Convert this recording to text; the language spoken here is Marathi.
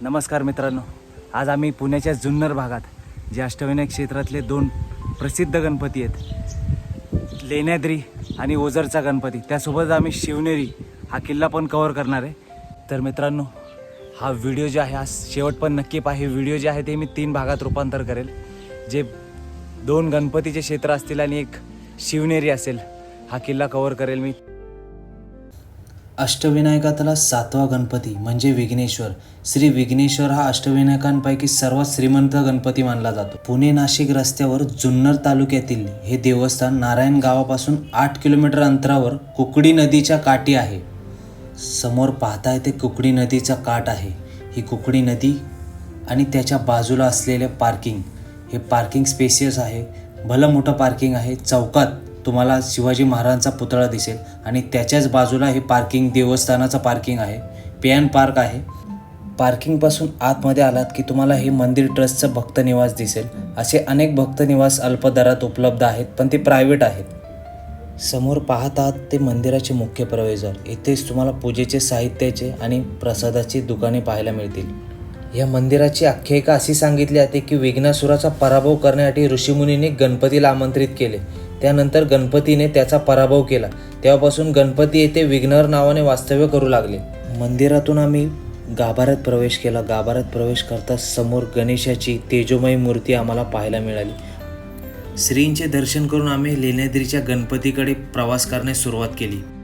नमस्कार मित्रांनो. आज आम्ही पुण्याच्या जुन्नर भागात जे अष्टविनायक क्षेत्रातले दोन प्रसिद्ध गणपती आहेत. लेण्याद्री आणि ओझरचा गणपती. त्यासोबत आम्ही शिवनेरी हा किल्ला पण कवर करणार आहे. तर मित्रांनो हा व्हिडिओ जे आहे हा शेवट पण नक्की पहा. व्हिडिओ जे आहे ते मी तीन भागात रूपांतर करेल. जे दोन गणपतीचे क्षेत्र असतील आणि एक शिवनेरी असेल हा किल्ला कवर करेल मी. अष्टविनायकातला सातवा गणपती म्हणजे विघ्नेश्वर. श्री विघ्नेश्वर हा अष्टविनायकांपैकी सर्वात श्रीमंत गणपती मानला जातो. पुणे नाशिक रस्त्यावर जुन्नर तालुक्यातील हे देवस्थान नारायण गावापासून आठ किलोमीटर अंतरावर कुकडी नदीच्या काठी आहे. समोर पाहताय ते कुकडी नदीचा काठ आहे. ही कुकडी नदी आणि त्याच्या बाजूला असलेले पार्किंग. हे पार्किंग स्पेसियस आहे. भलं मोठं पार्किंग आहे. चौकात तुम्हाला शिवाजी महाराजांचा पुतळा दिसेल. आणि त्याच्याच बाजूला हे पार्किंग देवस्थानाचं पार्किंग आहे. पियान पार्क आहे. पार्किंगपासून आतमध्ये आलात की तुम्हाला हे मंदिर ट्रस्टचं भक्त निवास दिसेल. असे अनेक भक्त निवास अल्प दरात उपलब्ध आहेत पण ते प्रायव्हेट आहेत. समोर पाहत आहात ते मंदिराचे मुख्य प्रवेशद्वार. इथेच तुम्हाला पूजेचे साहित्याचे आणि प्रसादाची दुकाने पाहायला मिळतील. या मंदिराची आख्यायिका अशी सांगितली जाते की विघ्नासुराचा पराभव करण्यासाठी ऋषीमुनीने गणपतीला आमंत्रित केले. त्यानंतर गणपतीने त्याचा पराभव केला. तेव्हापासून गणपती येथे विघ्नर नावाने वास्तव्य करू लागले. मंदिरातून आम्ही गाभाऱ्यात प्रवेश केला. गाभाऱ्यात प्रवेश करता समोर गणेशाची तेजोमयी मूर्ती आम्हाला पाहायला मिळाली. श्रींचे दर्शन करून आम्ही लेण्याद्रीच्या गणपतीकडे प्रवास करण्यास सुरुवात केली.